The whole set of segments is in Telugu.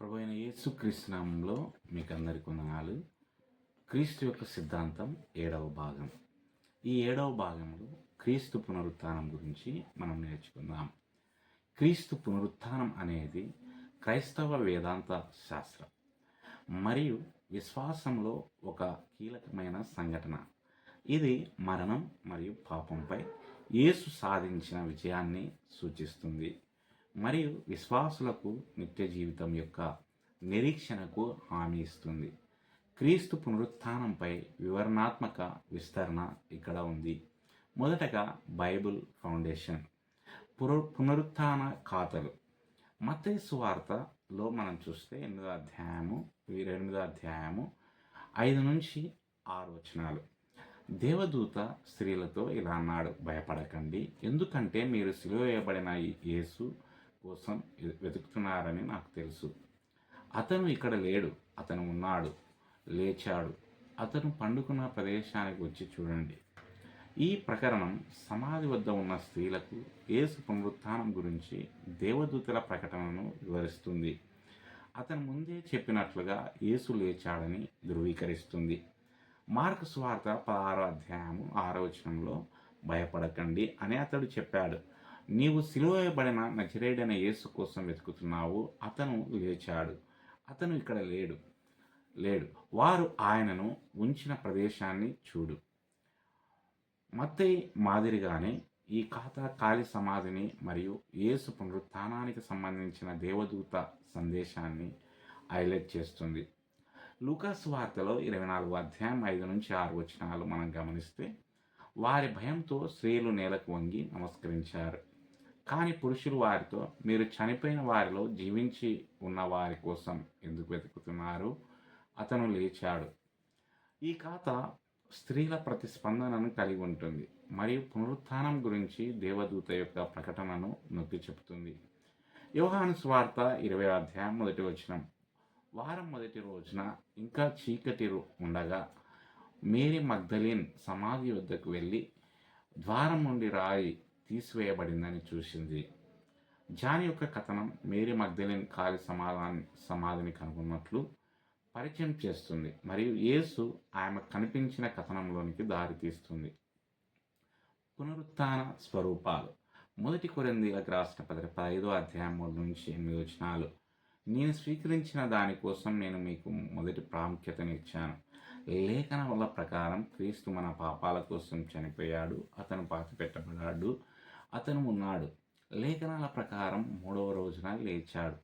ప్రభు అయిన యేసు నామంలో మీకు అందరికీ వందనాలు. క్రీస్తు యొక్క సిద్ధాంతం ఏడవ భాగం. ఈ ఏడవ భాగంలో క్రీస్తు పునరుత్థానం గురించి మనం నేర్చుకుందాం. క్రీస్తు పునరుత్థానం అనేది క్రైస్తవ వేదాంత శాస్త్రం. మరియు విశ్వాసంలో ఒక కీలకమైన సంఘటన. ఇది మరణం మరియు పాపంపై యేసు సాధించిన విజయాన్ని సూచిస్తుంది. మరియు విశ్వాసులకు నిత్య జీవితం యొక్క నిరీక్షణకు హామీ ఇస్తుంది. క్రీస్తు పునరుత్థానంపై వివరణాత్మక విస్తరణ ఇక్కడ ఉంది. మొదటగా బైబిల్ ఫౌండేషన్. పునరు పునరుత్థాన ఖాతలు. మతేసు వార్తలో మనం చూస్తే ఎనిమిదో అధ్యాయము ఎనిమిదో అధ్యాయము ఐదు నుంచి ఆరు వచనాలు. దేవదూత స్త్రీలతో ఇలా అన్నాడు భయపడకండి. ఎందుకంటే మీరు సిలువ వేయబడిన ఈ యేసు కోసం వెతుకుతున్నారని నాకు తెలుసు. అతను ఇక్కడ లేడు. అతను ఉన్నాడు. లేచాడు. అతను పండుకున్న ప్రదేశానికి వచ్చి చూడండి. ఈ ప్రకరణం సమాధి వద్ద ఉన్న స్త్రీలకు యేసు పునరుత్థానం గురించి దేవదూతల ప్రకటనను వివరిస్తుంది. అతను ముందే చెప్పినట్లుగా యేసు లేచాడని ధృవీకరిస్తుంది. మార్కు స్వార్త పదహారో అధ్యాయము ఆరో వచనంలో భయపడకండి అని అతడు చెప్పాడు. నీవు సిలువబడిన నజరేడైన యేసు కోసం వెతుకుతున్నావు అతను లేచాడు. అతను ఇక్కడ లేడు. లేడు. వారు ఆయనను ఉంచిన ప్రదేశాన్ని చూడు. మత్తయి మాదిరిగానే ఈ ఖాతా కాలి సమాధిని మరియు యేసు పునరుత్నానికి సంబంధించిన దేవదూత సందేశాన్ని హైలైట్ చేస్తుంది. లూకాస్ వార్తలో ఇరవై నాలుగు అధ్యాయం ఐదు నుంచి ఆరు వచనాలు మనం గమనిస్తే వారి భయంతో స్త్రీలు నేలకు వంగి నమస్కరించారు. కానీ పురుషులు వారితో మీరు చనిపోయిన వారిలో జీవించి ఉన్న వారి కోసం ఎందుకు వెతుకుతున్నారు? అతను లేచాడు. ఈ కథ స్త్రీల ప్రతిస్పందనను కలిగి ఉంటుంది. మరియు పునరుత్థానం గురించి దేవదూత యొక్క ప్రకటనను నొక్కి చెబుతుంది. యోహాను స్వార్త ఇరవై అధ్యాయం మొదటి వచనం. వారం మొదటి రోజున ఇంకా చీకటి ఉండగా మేరీ మగ్ధలిన్ సమాధి వద్దకు వెళ్ళి ద్వారం నుండి రాయి తీసివేయబడిందని చూసింది. జాన్ యొక్క కథనం మేరీ మగ్ధలిన్ కాలి సమాధాని సమాధిని కనుగొన్నట్లు పరిచయం చేస్తుంది. మరియు యేసు ఆమె కనిపించిన కథనంలోనికి దారితీస్తుంది. పునరుత్న స్వరూపాలు. మొదటి కొరిందీలకు రాసిన పది పదహైదో అధ్యాయం మూడు నుంచి ఎనిమిది వచనాలు. నేను స్వీకరించిన దానికోసం నేను మీకు మొదటి ప్రాముఖ్యతనిచ్చాను లేఖనముల ప్రకారం క్రీస్తు మన పాపాల కోసం చనిపోయాడు అతను పాతిపెట్టబడాడు పెట్టబడ్డాడు అతను ఉన్నాడు. లేఖనాల ప్రకారం మూడవ రోజున లేచాడు.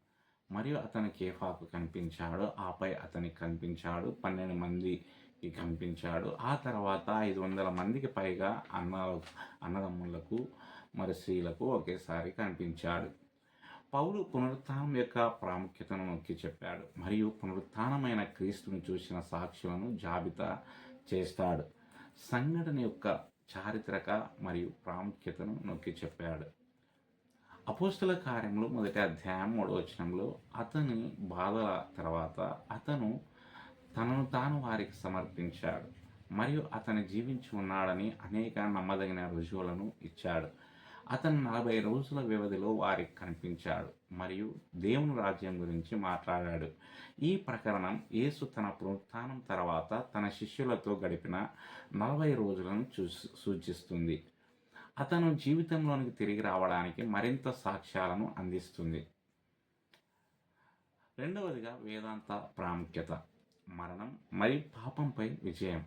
మరియు అతని కేఫాకు కనిపించాడు. ఆపై అతనికి కనిపించాడు. పన్నెండు మందికి కనిపించాడు. ఆ తర్వాత ఐదు వందల మందికి పైగా అన్న అన్నదమ్ములకు మరి స్త్రీలకు ఒకేసారి కనిపించాడు. పౌలు పునరుత్థానం యొక్క ప్రాముఖ్యతను నొక్కి చెప్పాడు. మరియు పునరుత్థానమైన క్రీస్తును చూసిన సాక్షులను జాబితా చేస్తాడు. సంఘటన యొక్క చారిత్రక మరియు ప్రాముఖ్యతను నొక్కి చెప్పాడు. అపోస్తుల కార్యములు మొదటి అధ్యాయం మూడవ వచనంలో అతని బాధల తర్వాత అతను తనను తాను వారికి సమర్పించాడు మరియు అతను జీవించి ఉన్నాడని అనేక నమ్మదగిన రుజువులను ఇచ్చాడు. అతను నలభై రోజుల వ్యవధిలో వారికి కనిపించాడు మరియు దేవుని రాజ్యం గురించి మాట్లాడాడు. ఈ ప్రకరణం యేసు తన పునరుత్నం తర్వాత తన శిష్యులతో గడిపిన నలభై రోజులను చూ సూచిస్తుంది. అతను జీవితంలోనికి తిరిగి రావడానికి మరింత సాక్ష్యాలను అందిస్తుంది. రెండవదిగా వేదాంత ప్రాముఖ్యత. మరణం మరియు పాపంపై విజయం.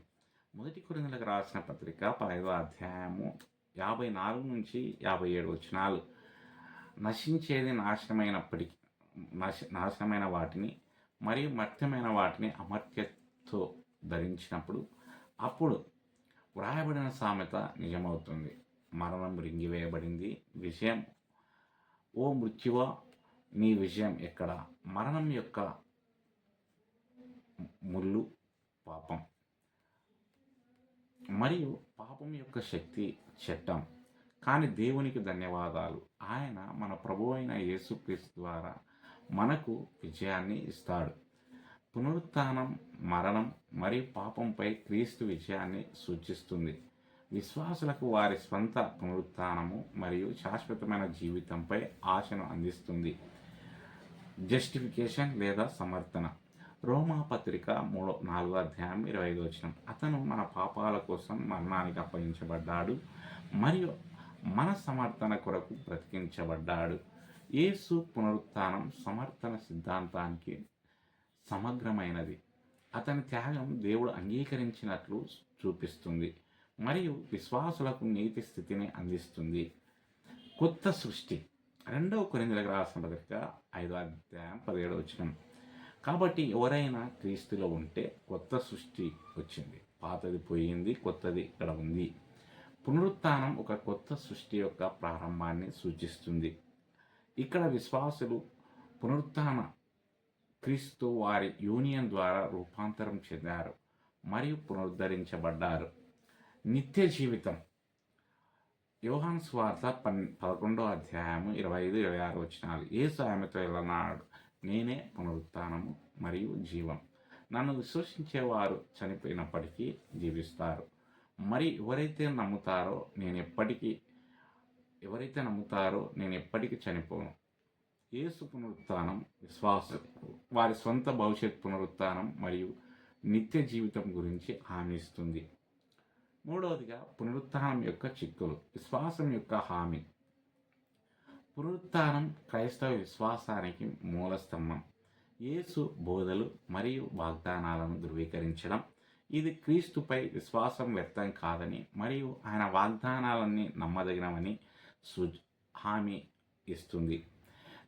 మొదటి కొరిందలకు రాసిన పత్రిక పదవ అధ్యాయము యాభై నాలుగు నుంచి యాభై ఏడు వచనాలు నశించేది నాశనమైనప్పటికీ నశ నాశనమైన వాటిని మరియు మర్త్యమైన వాటిని అమర్త్యతో ధరించినప్పుడు అప్పుడు వ్రాయబడిన సామెత నిజమవుతుంది. మరణం రింగివేయబడింది విషయం ఓ మృత్యువ నీ విషయం ఎక్కడ? మరణం యొక్క ముళ్ళు పాపం. మరియు పాపం యొక్క శక్తి చట్టం. కానీ దేవునికి ధన్యవాదాలు. ఆయన మన ప్రభు అయిన యేసుక్రీస్తు ద్వారా మనకు విజయాన్ని ఇస్తాడు. పునరుత్థానం మరణం మరియు పాపంపై క్రీస్తు విజయాన్ని సూచిస్తుంది. విశ్వాసులకు వారి స్వంత పునరుత్నము మరియు శాశ్వతమైన జీవితంపై ఆశను అందిస్తుంది. జస్టిఫికేషన్ లేదా సమర్థన. రోమా పత్రిక మూడో నాలుగో అధ్యాయం ఇరవై ఐదు వచ్చిన అతను మన పాపాల కోసం మరణానికి అప్పగించబడ్డాడు మరియు మన సమర్థన కొరకు బ్రతికించబడ్డాడు. యేసు పునరుత్థానం సమర్థన సిద్ధాంతానికి సమగ్రమైనది. అతని త్యాగం దేవుడు అంగీకరించినట్లు చూపిస్తుంది మరియు విశ్వాసులకు నీతి స్థితిని అందిస్తుంది. కొత్త సృష్టి. రెండవ కొరిందలకు రాసిన పత్రిక ఐదో అధ్యాయం పదిహేడు వచ్చినాం కాబట్టి ఎవరైనా క్రీస్తులో ఉంటే కొత్త సృష్టి వచ్చింది. పాతది పోయింది కొత్తది ఇక్కడ ఉంది. పునరుత్నం ఒక కొత్త సృష్టి యొక్క ప్రారంభాన్ని సూచిస్తుంది. ఇక్కడ విశ్వాసులు పునరుత్న క్రీస్తు వారి యూనియన్ ద్వారా రూపాంతరం చెందారు మరియు పునరుద్ధరించబడ్డారు. నిత్య జీవితం. యోహాన్ స్వార్థ పన్ పదకొండో అధ్యాయము ఇరవై ఐదు ఇరవై ఆరు వచ్చినాలు ఏసు ఆమెతో వెళ్ళనాడు నేనే పునరుత్నము మరియు జీవం. నన్ను విశ్వసించేవారు చనిపోయినప్పటికీ జీవిస్తారు. మరి ఎవరైతే నమ్ముతారో నేను ఎప్పటికీ ఎవరైతే నమ్ముతారో నేను ఎప్పటికీ చనిపోను. యేసు పునరుత్థానం విశ్వాసం వారి సొంత భవిష్యత్ పునరుత్నం మరియు నిత్య జీవితం గురించి హామీ ఇస్తుంది. మూడవదిగా పునరుత్నం యొక్క చిక్కులు విశ్వాసం యొక్క హామీ. పునరుత్నం క్రైస్తవ విశ్వాసానికి మూలస్తంభం. యేసు బోధలు మరియు వాగ్దానాలను ధృవీకరించడం. ఇది క్రీస్తుపై విశ్వాసం వ్యర్థం కాదని మరియు ఆయన వాగ్దానాలన్నీ నమ్మదగినవని సు హామీ ఇస్తుంది.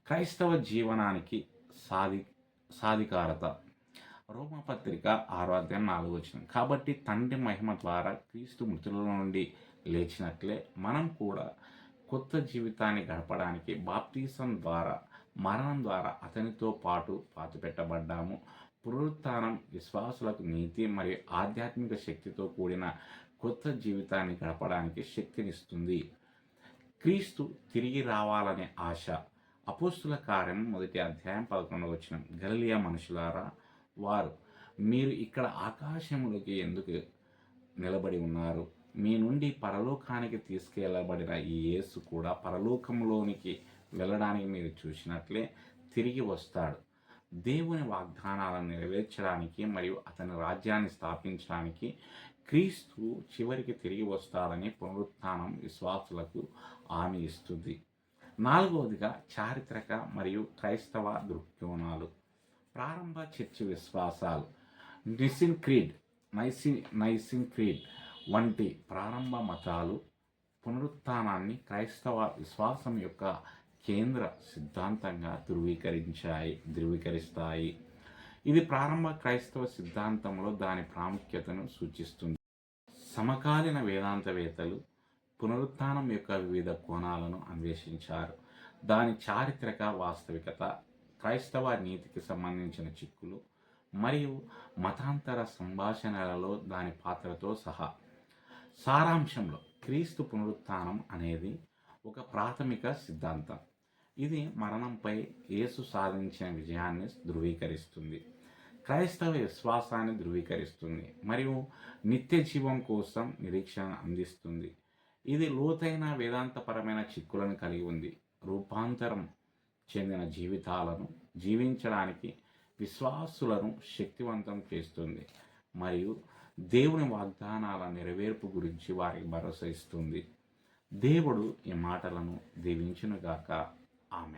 క్రైస్తవ జీవనానికి సాధి సాధికారత. రోమపత్రిక ఆరో అధ్యాయం నాలుగు వచ్చిన కాబట్టి తండ్రి మహిమ ద్వారా క్రీస్తు మృతుల నుండి లేచినట్లే మనం కూడా కొత్త జీవితాన్ని గడపడానికి బాప్తీసం ద్వారా మరణం ద్వారా అతనితో పాటు పాతిపెట్టబడ్డాము. పునరుత్నం విశ్వాసులకు నీతి మరియు ఆధ్యాత్మిక శక్తితో కూడిన కొత్త జీవితాన్ని గడపడానికి శక్తినిస్తుంది. క్రీస్తు తిరిగి రావాలనే ఆశ. అపోస్తుల కార్యం మొదటి అధ్యాయం పదకొండు వచ్చిన గలిలియా మనుషులారా వారు మీరు ఇక్కడ ఆకాశంలోకి ఎందుకు నిలబడి ఉన్నారు? మీ నుండి పరలోకానికి తీసుకెళ్ళబడిన ఈ యేసు కూడా పరలోకంలోనికి వెళ్ళడానికి మీరు చూసినట్లే తిరిగి వస్తాడు. దేవుని వాగ్దానాలను నెరవేర్చడానికి మరియు అతని రాజ్యాన్ని స్థాపించడానికి క్రీస్తు చివరికి తిరిగి వస్తాడని పునరుత్నం విశ్వాసులకు హామీ ఇస్తుంది. నాలుగవదిగా చారిత్రక మరియు క్రైస్తవ దృక్కోణాలు. ప్రారంభ చర్చి విశ్వాసాలు. Nicene creed. Nicene Nicene creed. వంటి ప్రారంభ మతాలు పునరుత్థానాన్ని క్రైస్తవ విశ్వాసం యొక్క కేంద్ర సిద్ధాంతంగా ధృవీకరించాయి ధృవీకరిస్తాయి. ఇది ప్రారంభ క్రైస్తవ సిద్ధాంతంలో దాని ప్రాముఖ్యతను సూచిస్తుంది. సమకాలీన వేదాంతవేత్తలు పునరుత్థానం యొక్క వివిధ కోణాలను అన్వేషించారు. దాని చారిత్రక వాస్తవికత క్రైస్తవ నీతికి సంబంధించిన చిక్కులు మరియు మతాంతర సంభాషణలలో దాని పాత్రతో సహా సారాంశంలో క్రీస్తు పునరుత్థానం అనేది ఒక ప్రాథమిక సిద్ధాంతం. ఇది మరణంపై యేసు సాధించిన విజయాన్ని ధృవీకరిస్తుంది. క్రైస్తవ విశ్వాసాన్ని ధృవీకరిస్తుంది మరియు నిత్య జీవం కోసం నిరీక్షణ అందిస్తుంది. ఇది లోతైన వేదాంతపరమైన చిక్కులను కలిగి ఉంది. రూపాంతరం చెందిన జీవితాలను జీవించడానికి విశ్వాసులను శక్తివంతం చేస్తుంది. మరియు దేవుని వాగ్దానాల నెరవేర్పు గురించి వారికి భరోసా ఇస్తుంది. దేవుడు ఈ మాటలను దీవించునుగాక. ఆమె